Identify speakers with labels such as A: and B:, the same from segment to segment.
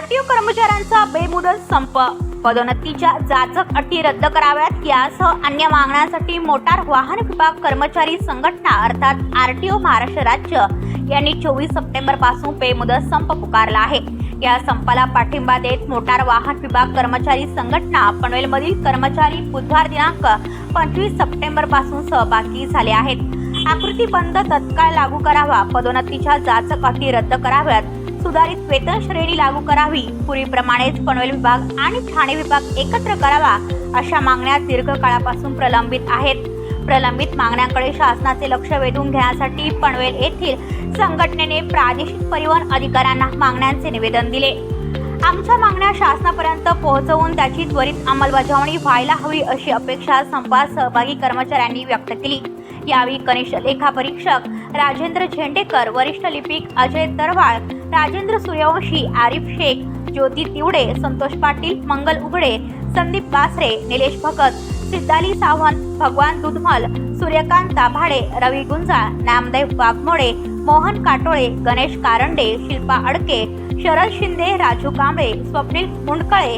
A: कर्मचाऱ्यांचा बेमुदत संप. पदोन्नतीच्या जाचक अटी रद्द कराव्यात यासह अन्य मागण्यांसाठी मोटार वाहन विभाग कर्मचारी संघटना अर्थात आरटीओ महाराष्ट्र राज्य यांनी चोवीस सप्टेंबरपासून बेमुदत संप पुकारला आहे. या संपाला पाठिंबा देत मोटार वाहन विभाग कर्मचारी संघटना पनवेलमधील कर्मचारी बुधवार दिनांक पंचवीस सप्टेंबरपासून सहभागी झाले आहेत. आकृती बंद तत्काळ लागू करावा पदोन्नतीच्या जाचक अटी रद्द कराव्यात. सुधारित वेतन श्रेणी लागू करावी. पूर्वीप्रमाणेच पनवेल विभाग आणि ठाणे विभाग एकत्र करावा अशा मागण्या दीर्घकाळापासून प्रलंबित आहेत. प्रलंबित मागण्यांकडे शासनाचे लक्ष वेधून घेण्यासाठी पनवेल येथील संघटनेने प्रादेशिक परिवहन अधिकाऱ्यांना मागण्यांचे निवेदन दिले. आमच्या मागण्या शासनापर्यंत पोहोचवून त्याची त्वरित अंमलबजावणी व्हायला हवी अशी अपेक्षा संपात सहभागी कर्मचाऱ्यांनी व्यक्त केली. यावेळी कनिष्ठ लेखापरीक्षक राजेंद्र झेंडेकर वरिष्ठ लिपिक अजय तरवाळ राजेंद्र सूर्यवंशी आरिफ शेख ज्योती तिवडे संतोष पाटील मंगल उघडे संदीप बासरे निलेश भगत सिद्धाली सावंत भगवान दुधमल सूर्यकांत दाभाडे रवी गुंजाळ नामदेव वाघमोडे मोहन काटोळे गणेश कारंडे शिल्पा अडके शरद शिंदे राजू कांबळे स्वप्नील मुंडकळे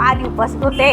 A: आदी उपस्थित होते.